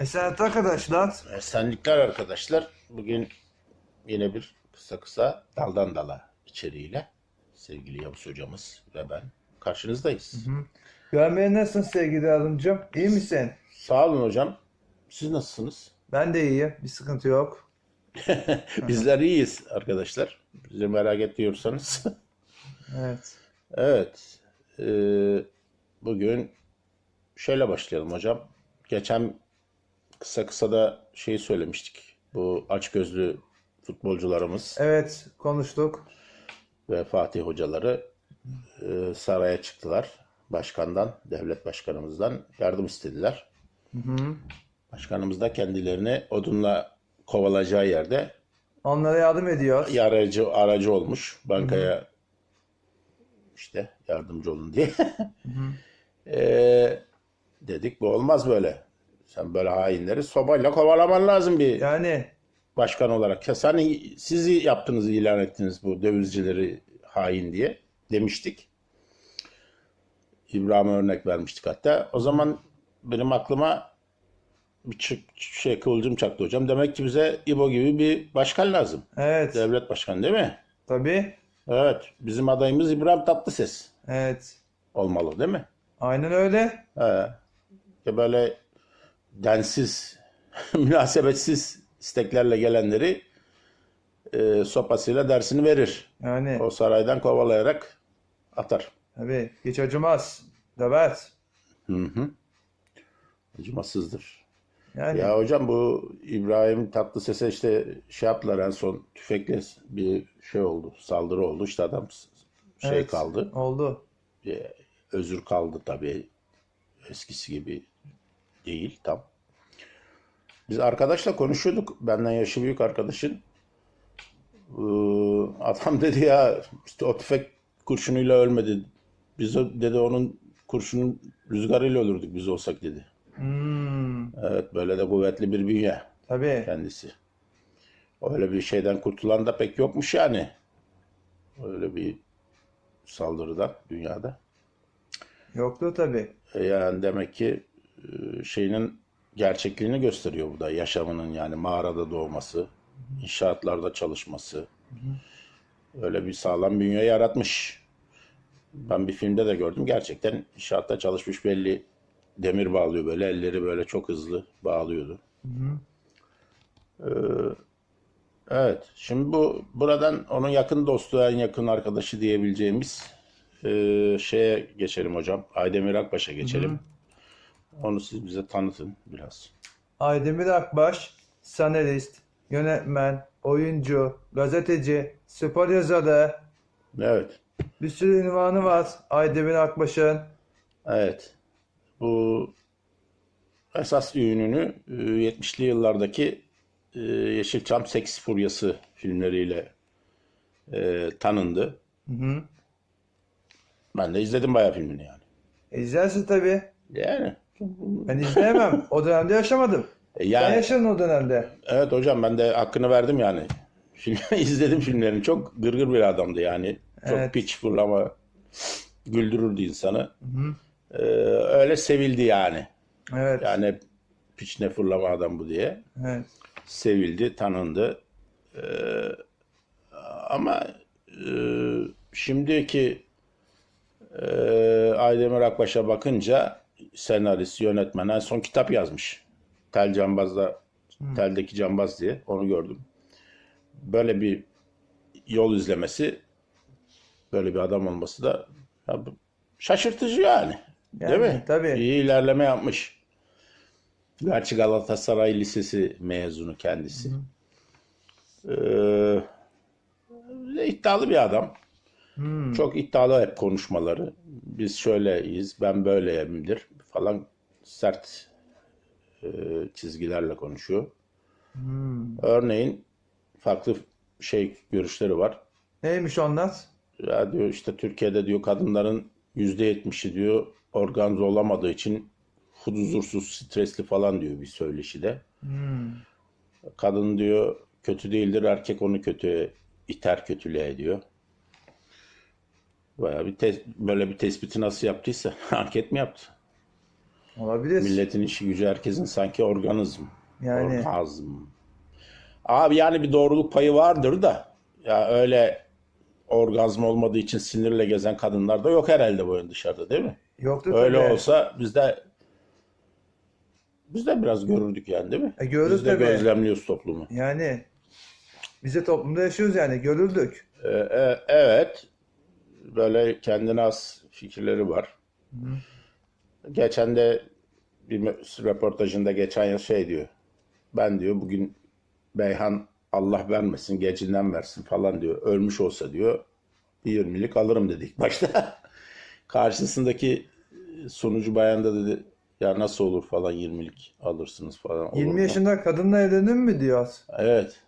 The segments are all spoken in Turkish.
Esenlikler arkadaşlar. Esenlikler arkadaşlar. Bugün yine bir kısa kısa daldan dala içeriğiyle sevgili Yavuz hocamız ve ben karşınızdayız. Görmeye nasılsın sevgili yardımcım? İyi misin? Sağ olun hocam. Siz nasılsınız? Ben de iyiyim. Bir sıkıntı yok. Bizler iyiyiz arkadaşlar. Bizi merak ediyorsanız. Evet. evet. Ee, bugün şöyle başlayalım hocam. Geçen kısa kısa da şey söylemiştik. Bu açgözlü futbolcularımız Evet konuştuk. ve Fatih hocaları e, saraya çıktılar. Başkandan, devlet başkanımızdan yardım istediler. Başkanımız da kendilerini odunla kovalayacağı yerde Onlara yardım ediyor. aracı aracı olmuş. Bankaya işte yardımcı olun diye. E, dedik bu olmaz böyle. Sen böyle hainleri sobayla kovalaman lazım bir Yani başkan olarak. Ya sen sizi yaptınız ilan ettiniz bu dövizcileri hain diye demiştik. İbrahim'e örnek vermiştik hatta. O zaman benim aklıma bir çık, şey kıvılcım çaktı hocam. Demek ki bize İbo gibi bir başkan lazım. evet. Devlet başkanı değil mi? Tabii. Evet. Bizim adayımız İbrahim Tatlıses Evet. olmalı değil mi? Aynen öyle. He. Ya böyle densiz, münasebetsiz isteklerle gelenleri e, sopasıyla dersini verir. Yani O saraydan kovalayarak atar. tabii hiç acımaz. Döver. Hı hı. Acımasızdır. Yani Ya hocam bu İbrahim Tatlıses'e işte şey yaptılar en son tüfekle bir şey oldu. Saldırı oldu. İşte adam şey evet, kaldı. Oldu. Bir özür kaldı tabii. Eskisi gibi değil tam. Biz arkadaşla konuşuyorduk. Benden yaşı büyük arkadaşın. Ee, Adam dedi ya işte o tüfek kurşunuyla ölmedi. Biz o, dedi onun kurşunun rüzgarıyla ölürdük biz olsak dedi. Hmm, Evet böyle de kuvvetli bir bünye tabii. kendisi. Öyle bir şeyden kurtulan da pek yokmuş yani. Öyle bir saldırıdan dünyada. Yoktu tabii. E, Yani demek ki şeyinin gerçekliğini gösteriyor bu da. Yaşamının yani mağarada doğması, inşaatlarda çalışması. Öyle bir sağlam bünye yaratmış. Ben bir filmde de gördüm. Gerçekten inşaatta çalışmış belli. Demir bağlıyor böyle. Elleri böyle çok hızlı bağlıyordu. Ee, evet. Şimdi bu buradan onun yakın dostu, en yakın arkadaşı diyebileceğimiz e, şeye geçelim hocam. Aydemir Akbaş'a geçelim. Onu siz bize tanıtın biraz. Aydemir Akbaş, senarist, yönetmen, oyuncu, gazeteci, spor yazarı, Evet. bir sürü ünvanı var Aydemir Akbaş'ın. Evet. Bu esas ününü e, 70'li yıllardaki e, Yeşilçam Seks Furyası filmleriyle e, tanındı. Hı hı. Ben de izledim bayağı filmini yani. E, izlersin tabii. Yani. Ben izleyemem. O dönemde yaşamadım. E, Sen yani yaşadın o dönemde. evet hocam ben de hakkını verdim yani. Film, izledim filmlerini. Çok gırgır bir adamdı yani. Çok Evet. piç fırlama güldürürdü insanı. E, öyle sevildi yani. Evet. Yani hep piç ne fırlama adam bu diye. Evet. sevildi, tanındı. Ee, ama e, şimdiki e, Aydemir Akbaş'a bakınca senarist, yönetmen en son kitap yazmış. Tel Cambaz'da, Tel'deki Cambaz diye onu gördüm. Böyle bir yol izlemesi, böyle bir adam olması da ya şaşırtıcı yani. Değil Yani, mi? tabii. İyi ilerleme yapmış. Gerçi Galatasaray Lisesi mezunu kendisi. Ee, iddialı bir adam. Hmm. Çok iddialı hep konuşmaları. Biz şöyleyiz, ben böyleyimdir falan sert e, çizgilerle konuşuyor. Hmm. Örneğin farklı şey görüşleri var. Neymiş onlar? Ya diyor işte Türkiye'de diyor kadınların yüzde yetmişi diyor organza olamadığı için huzursuz, stresli falan diyor bir söyleşi de. Hmm. Kadın diyor kötü değildir, erkek onu kötü iter kötülüğe diyor. Bayağı bir tes- böyle bir tespiti nasıl yaptıysa anket mi yaptı? Olabilir. Milletin işi gücü herkesin sanki organizm. Yani Orgazm. Abi yani bir doğruluk payı vardır da ya öyle orgazm olmadığı için sinirle gezen kadınlar da yok herhalde bu oyun dışarıda değil mi? yoktu Öyle tabii. olsa biz de biz de biraz görürdük yani değil mi? E, görürüz biz de tabii. gözlemliyoruz toplumu. Yani biz de toplumda yaşıyoruz yani görürdük. Ee, e- evet. Böyle kendine az fikirleri var. Geçen de bir röportajında geçen yıl şey diyor. Ben diyor bugün Beyhan Allah vermesin gecinden versin falan diyor. Ölmüş olsa diyor bir 20'lik alırım dedik başta. Karşısındaki sunucu bayan da dedi ya nasıl olur falan 20'lik alırsınız falan. olur 20 mu?" yaşında kadınla evlenir mi diyoruz? Evet.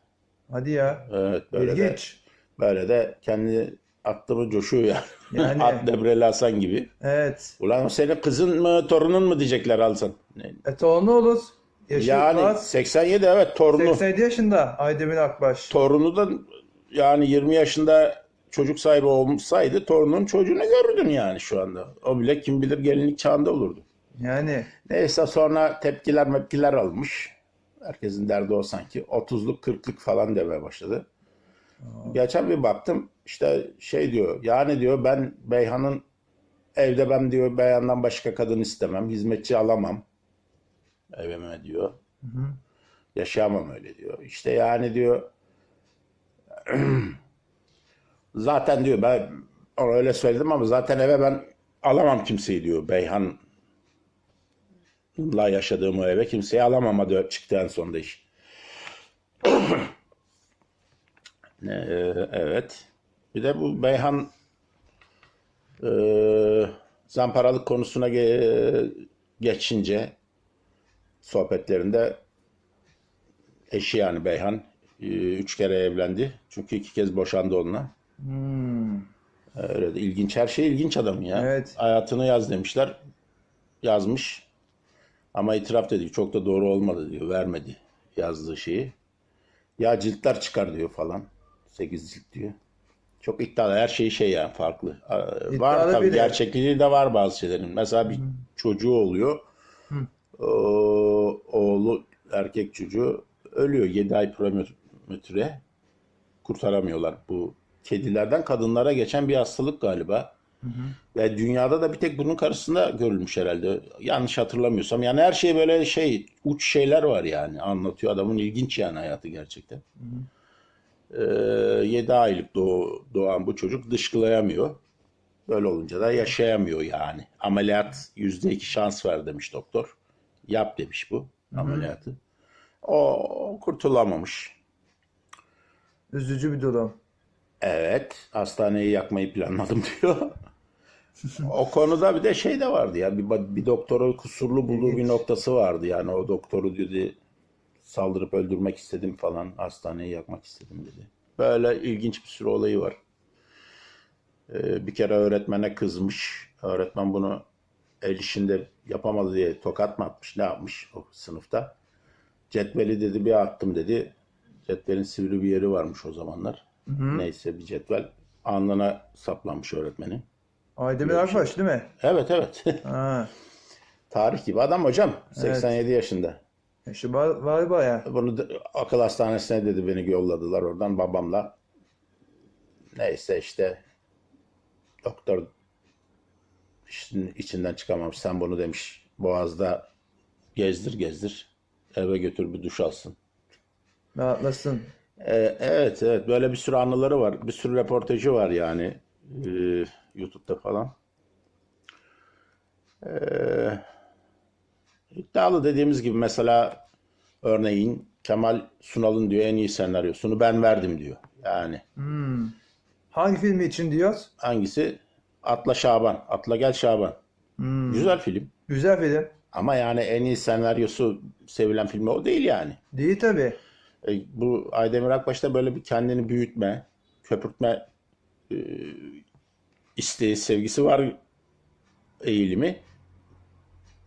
Hadi ya. Evet böyle de İlginç. Böyle de kendi attı mı coşuyor yani. Yani. At Debreli Hasan gibi. Evet. Ulan senin kızın mı torunun mu diyecekler Alsan. E torunu olur. Yaşı Yani az. 87 evet torunu. 87 yaşında Aydemir Akbaş. Torunu da yani 20 yaşında çocuk sahibi olsaydı torunun çocuğunu görürdün yani şu anda. O bile kim bilir gelinlik çağında olurdu. Yani Neyse sonra tepkiler mepkiler almış. Herkesin derdi o sanki. 30'luk 40'lık falan demeye başladı. Geçen bir baktım işte şey diyor yani diyor ben Beyhan'ın evde ben diyor Beyhan'dan başka kadın istemem. Hizmetçi alamam. Evime diyor. Yaşayamam öyle diyor. İşte yani diyor zaten diyor ben ona öyle söyledim ama zaten eve ben alamam kimseyi diyor Beyhan La yaşadığım o eve kimseyi alamamadı çıktı en sonunda iş. Ne, e, evet. Bir de bu Beyhan e, zamparalık konusuna ge- geçince sohbetlerinde eşi yani Beyhan e, üç kere evlendi. Çünkü iki kez boşandı onunla. hmm, Öyle de ilginç. Her şey ilginç adam ya. Evet. Hayatını yaz demişler. Yazmış. Ama itiraf diyor. Çok da doğru olmadı diyor. Vermedi yazdığı şeyi. Ya ciltler çıkar diyor falan. 8 cilt diyor. Çok iddialı. Her şey şey yani farklı. Aa, Var tabii. biri. Gerçekliği de var bazı şeylerin. Mesela bir çocuğu oluyor. O, oğlu erkek çocuğu ölüyor. 7 ay prematüre kurtaramıyorlar. Bu kedilerden kadınlara geçen bir hastalık galiba. Ve dünyada da bir tek bunun karşısında görülmüş herhalde. Yanlış hatırlamıyorsam. Yani her şey böyle şey uç şeyler var yani. Anlatıyor adamın ilginç yani hayatı gerçekten. Ee, 7 aylık doğ, doğan bu çocuk dışkılayamıyor. Böyle olunca da yaşayamıyor yani. Ameliyat %2 şans ver demiş doktor. Yap demiş bu ameliyatı. O kurtulamamış. üzücü bir durum. Evet, hastaneyi yakmayı planladım diyor. o konuda bir de şey de vardı ya, bir, bir doktoru kusurlu bulduğu bir noktası vardı yani o doktoru dedi saldırıp öldürmek istedim falan, hastaneyi yakmak istedim dedi. Böyle ilginç bir sürü olayı var. Ee, bir kere öğretmene kızmış, öğretmen bunu el işinde yapamadı diye tokat mı atmış, ne yapmış o sınıfta. Cetveli dedi bir attım dedi. Cetvelin sivri bir yeri varmış o zamanlar. Neyse bir cetvel alnına saplanmış öğretmenin. Aydemir bir şey. Akbaş değil mi? Evet evet. Ha. Tarih gibi adam hocam. 87 yaşında. Yaşı var, var baya. Bunu da- akıl hastanesine dedi beni yolladılar oradan babamla. Neyse işte doktor işin içinden çıkamamış. Sen bunu demiş boğazda gezdir gezdir. Eve götür bir duş alsın. Rahatlasın. Ee, evet evet böyle bir sürü anıları var. Bir sürü röportajı var yani ee, YouTube'da falan. Ee, iddialı dediğimiz gibi mesela örneğin Kemal Sunal'ın diyor en iyi senaryosunu ben verdim diyor. Yani Hangi filmi için diyoruz? hangisi? Atla Şaban. Atla Gel Şaban. Güzel film. Güzel film. Ama yani en iyi senaryosu sevilen filmi o değil yani. Değil tabi. E, bu Aydemir Akbaş'ta böyle bir kendini büyütme, köpürtme e, isteği, sevgisi var eğilimi.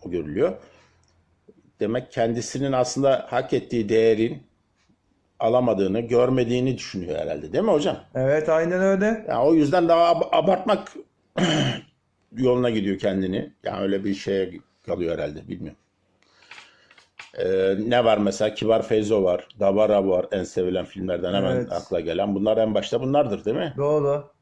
O görülüyor. Demek kendisinin aslında hak ettiği değerin alamadığını, görmediğini düşünüyor herhalde. Değil mi hocam? Evet aynen öyle. Yani o yüzden daha ab- abartmak yoluna gidiyor kendini. Yani öyle bir şeye kalıyor herhalde bilmiyorum. Ee, ne var mesela? Kibar Feyzo var. Davara var. En sevilen filmlerden hemen Evet. akla gelen. Bunlar en başta bunlardır değil mi? Doğru.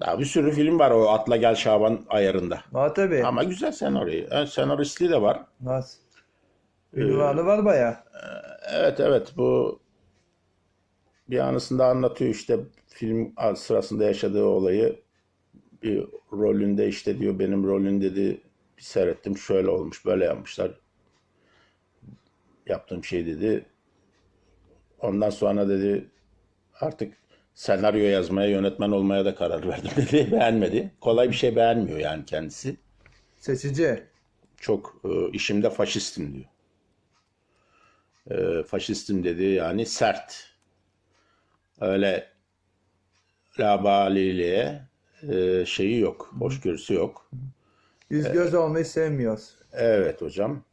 Daha bir sürü film var o Atla Gel Şaban ayarında. Var tabii. Ama güzel senaryo. En senaristliği de var. Var. Ünvanı var baya. Evet evet bu bir anısında anlatıyor işte film sırasında yaşadığı olayı bir rolünde işte diyor benim rolün dedi bir seyrettim şöyle olmuş böyle yapmışlar yaptığım şey dedi ondan sonra dedi artık senaryo yazmaya yönetmen olmaya da karar verdim dedi beğenmedi kolay bir şey beğenmiyor yani kendisi Seçici. çok e, işimde faşistim diyor. E, faşistim dedi yani sert. Öyle labaliliğe e, şeyi yok, hoşgörüsü yok. Yüz göz olmayı sevmiyoruz. Evet hocam,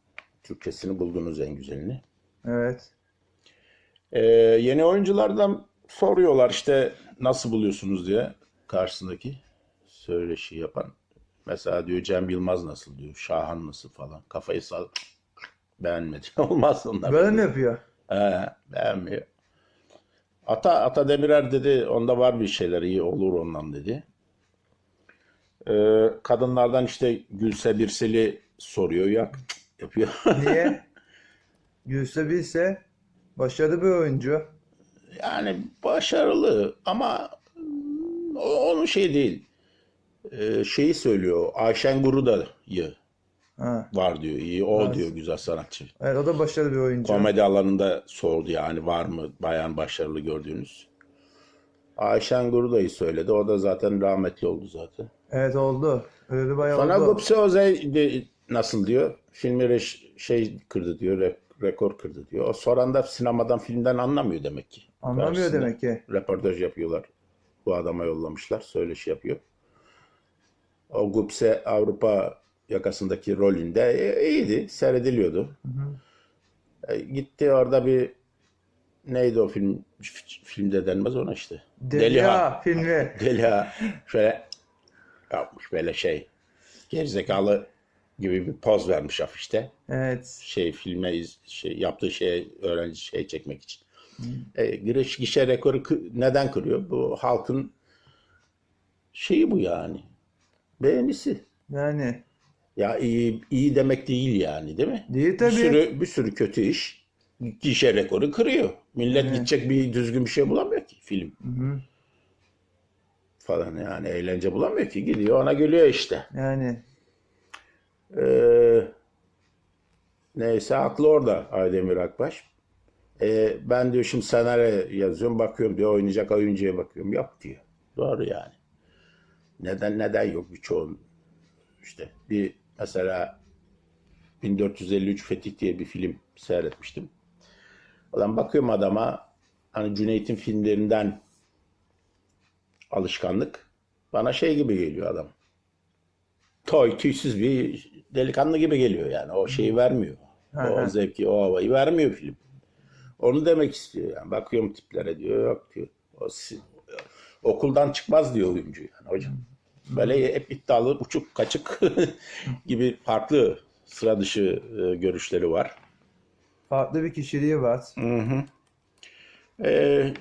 Türkçesini buldunuz en güzelini. Evet. E, yeni oyunculardan soruyorlar işte nasıl buluyorsunuz diye karşısındaki söyleşi yapan. Mesela diyor Cem Yılmaz nasıl diyor, Şahan nasıl falan. Kafayı sal beğenmedi. Olmaz onlar. Böyle mi yapıyor? He, beğenmiyor. Ata, Ata Demirer dedi onda var bir şeyler iyi olur ondan dedi. Ee, kadınlardan işte Gülse Birsel'i soruyor ya yapıyor. Niye? Gülse Bilse başarılı bir oyuncu. Yani başarılı ama o- onun şey değil. Ee, şeyi söylüyor Ayşen Guruda'yı Ha. var diyor iyi o Evet. diyor güzel sanatçı. Evet o da başarılı bir oyuncu. Komedi alanında sordu yani var mı bayan başarılı gördüğünüz. Ayşen Guruda'yı söyledi. O da zaten rahmetli oldu zaten. Evet oldu. Öyle bayağı Sonra oldu. Gupse Ozey nasıl diyor? Filmi şey kırdı diyor. Rekor kırdı diyor. O soran da sinemadan filmden anlamıyor demek ki. Anlamıyor Karşısında demek ki. Röportaj yapıyorlar. Bu adama yollamışlar. Söyleşi yapıyor. O Gupse Avrupa yakasındaki rolünde e, iyiydi. Seyrediliyordu. E, gitti orada bir neydi o film? Filmde denmez ona işte. Delia filmi. Deliha şöyle yapmış böyle şey gerizekalı gibi bir poz vermiş afişte. Evet. Şey filme iz- şey yaptığı şey öğrenci şey çekmek için. E, giriş gişe rekoru neden kırıyor? Bu halkın şeyi bu yani. Beğenisi. Yani. Ya iyi, iyi demek değil yani değil mi? Değil Bir tabii. sürü bir sürü kötü iş gişe rekoru kırıyor. Millet gidecek bir düzgün bir şey bulamıyor ki film. Hı-hı. falan yani eğlence bulamıyor ki gidiyor ona gülüyor işte. Yani. Ee, neyse aklı orada Aydemir Akbaş. Ee, ben diyor şimdi senaryo yazıyorum bakıyorum diyor oynayacak oyuncuya bakıyorum yok diyor. Doğru yani. Neden neden yok birçoğun işte bir mesela 1453 Fetih diye bir film seyretmiştim. Ulan bakıyorum adama hani Cüneyt'in filmlerinden alışkanlık bana şey gibi geliyor adam. Toy tüysüz bir delikanlı gibi geliyor yani. O şeyi vermiyor. Hı hı. O zevki, o havayı vermiyor film. Onu demek istiyor yani. Bakıyorum tiplere diyor yok diyor. O okuldan çıkmaz diyor oyuncu yani hocam. Böyle hep iddialı, uçuk, kaçık gibi farklı sıra dışı e, görüşleri var. Farklı bir kişiliği var. Ee,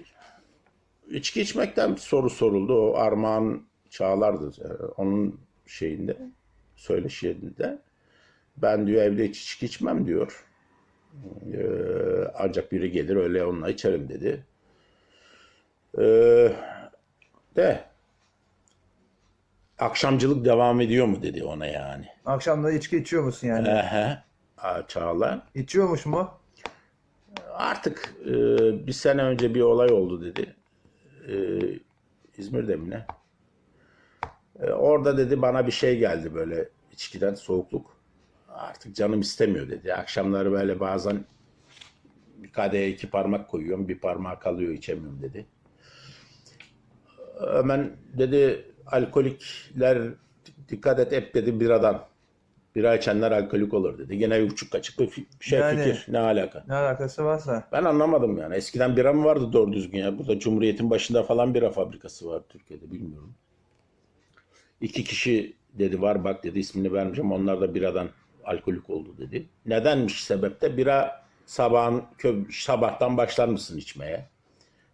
içki içmekten soru soruldu. O Armağan Çağlar'dı. Ee, Onun şeyinde, söyleşinde. Ben diyor evde hiç içki içmem diyor. Ee, ancak biri gelir öyle onunla içerim dedi. Ee, de akşamcılık devam ediyor mu dedi ona yani. Akşamları içki içiyor musun yani? Ehe. Çağlar. İçiyormuş mu? Artık e, bir sene önce bir olay oldu dedi. E, İzmir'de mi ne? E, orada dedi bana bir şey geldi böyle içkiden soğukluk. Artık canım istemiyor dedi. Akşamları böyle bazen bir kadeye iki parmak koyuyorum. Bir parmağı kalıyor içemiyorum dedi. Hemen dedi alkolikler dikkat et hep dedi biradan. Bira içenler alkolik olur dedi. Gene bir buçuk kaçık bir şey Yani- fikir. Ne alaka? Ne alakası varsa. Ben anlamadım yani. Eskiden bira mı vardı doğru düzgün ya? Burada Cumhuriyet'in başında falan bira fabrikası var Türkiye'de bilmiyorum. İki kişi dedi var bak dedi ismini vermeyeceğim. Onlar da biradan alkolik oldu dedi. Nedenmiş sebep de bira sabahın kö- sabahtan başlar mısın içmeye?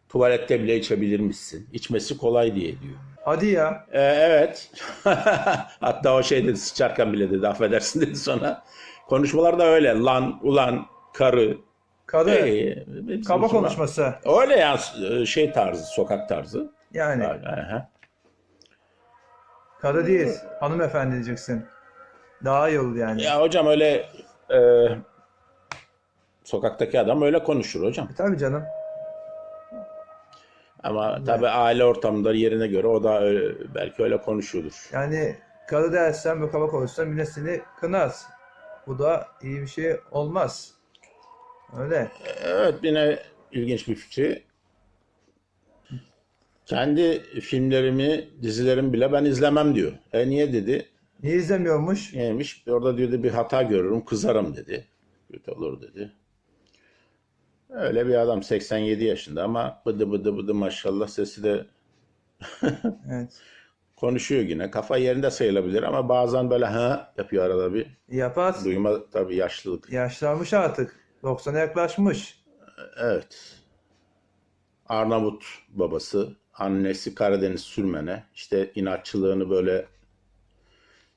Tuvalette bile içebilir misin? İçmesi kolay diye diyor. Hadi ya. Ee, evet. Hatta o şey dedi sıçarken bile dedi affedersin dedi sonra. Konuşmalar da öyle. Lan, ulan, karı. Kadı. Hey, bizim Kaba konuşması. Öyle ya şey tarzı, sokak tarzı. Yani. Aha. Kadı değil. Hanımefendi diyeceksin. Daha iyi olur yani. Ya hocam öyle e, sokaktaki adam öyle konuşur hocam. E, Tabii canım. Ama tabii aile ortamında yerine göre o da öyle, belki öyle konuşuyordur. Yani kadı dersen ve kaba konuşsan millet seni kınaz. Bu da iyi bir şey olmaz. Öyle. Evet yine ilginç bir fikri. Kendi filmlerimi, dizilerimi bile ben izlemem diyor. E niye dedi? Niye izlemiyormuş? Neymiş? Orada diyordu bir hata görürüm, kızarım dedi. Kötü olur dedi. Öyle bir adam 87 yaşında ama bıdı bıdı bıdı maşallah sesi de Evet. konuşuyor yine. Kafa yerinde sayılabilir ama bazen böyle ha yapıyor arada bir. Yapar. Duyma tabii yaşlılık. Yaşlanmış artık. 90'a yaklaşmış. Evet. Arnavut babası, annesi Karadeniz sürmene. İşte inatçılığını böyle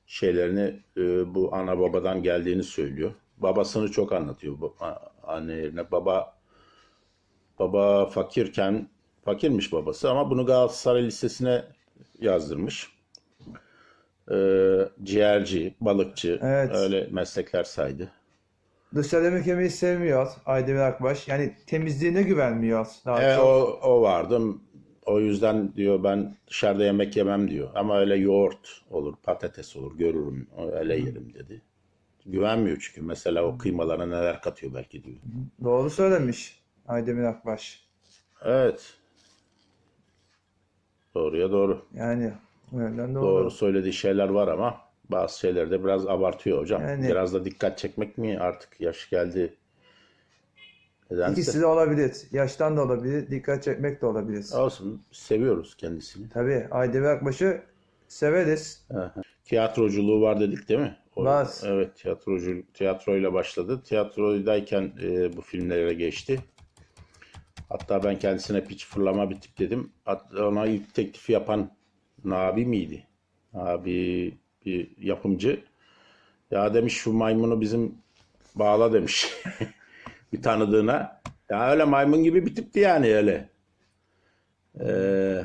şeylerini e, bu ana babadan geldiğini söylüyor. Babasını çok anlatıyor bu a- anne yerine. Baba baba fakirken fakirmiş babası ama bunu Galatasaray Lisesi'ne yazdırmış. Ee, ciğerci, balıkçı Evet. öyle meslekler saydı. Dışarıda kemiği sevmiyor Aydemir Akbaş. Yani temizliğine güvenmiyor daha E, çok. o, o vardı. O yüzden diyor ben dışarıda yemek yemem diyor. Ama öyle yoğurt olur, patates olur görürüm. Öyle yerim dedi. Güvenmiyor çünkü. Mesela o kıymalara neler katıyor belki diyor. Doğru söylemiş Aydemir Akbaş. Evet. Doğruya doğru. Yani o yönden doğru. Doğru söylediği şeyler var ama bazı şeyleri de biraz abartıyor hocam. Yani- Biraz da dikkat çekmek mi artık yaş geldi. Nedense. İkisi de olabilir. Yaştan da olabilir. Dikkat çekmek de olabilir. Olsun. Seviyoruz kendisini. Tabii Aydemir Akbaş'ı severiz. Aha. Tiyatroculuğu var dedik değil mi? O- Var. Evet, tiyatrocu tiyatroyla başladı. Tiyatrodayken e, bu filmlere geçti. Hatta ben kendisine piç fırlama bir tip dedim. Hat- Ona ilk teklifi yapan Nabi miydi? Nabi bir yapımcı. Ya demiş şu maymunu bizim bağla demiş. bir tanıdığına. Ya öyle maymun gibi bir tipti yani öyle. Ee,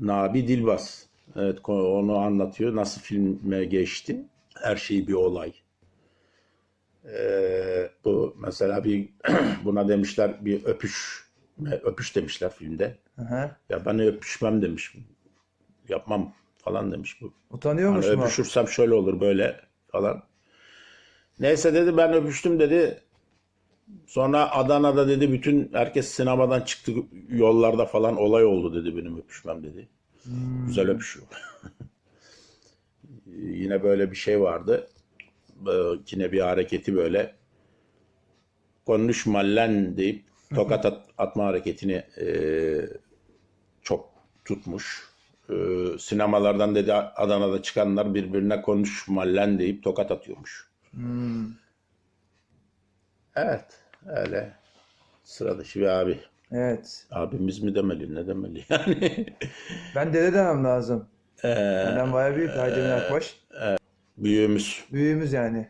Nabi Dilbaz. Evet onu anlatıyor. Nasıl filme geçti. Her şey bir olay. Ee, bu mesela bir buna demişler bir öpüş. Öpüş demişler filmde. Aha. Ya ben öpüşmem demiş. Yapmam falan demiş bu. Utanıyormuş Hani mu? öpüşürsem şöyle olur böyle falan. Neyse dedi ben öpüştüm dedi. Sonra Adana'da dedi bütün herkes sinemadan çıktı yollarda falan olay oldu dedi benim öpüşmem dedi. Güzel öpüşüyor. Yine böyle bir şey vardı. Ee, Yine bir hareketi böyle konuşma lan deyip tokat at- atma hareketini e, çok tutmuş. Ee, sinemalardan dedi Adana'da çıkanlar birbirine konuşma lan deyip tokat atıyormuş. Hmm. Evet öyle sıra dışı bir abi. Evet. Abimiz mi demeli ne demeli yani. Ben dede demem lazım. Ee, Benden bayağı büyük Aydemir Akbaş. büyüğümüz Büyüğümüz yani.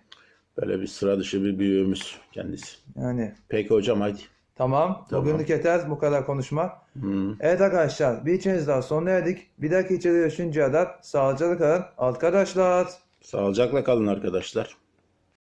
böyle bir sıra dışı bir büyüğümüz kendisi. Yani. Peki hocam haydi. Tamam. Tamam. Bugünlük yeter bu kadar konuşma. Hı. Evet arkadaşlar bir içeriz daha sonuna erdik. Bir dahaki içeri görüşünceye kadar sağlıcakla kalın arkadaşlar. Sağlıcakla kalın arkadaşlar.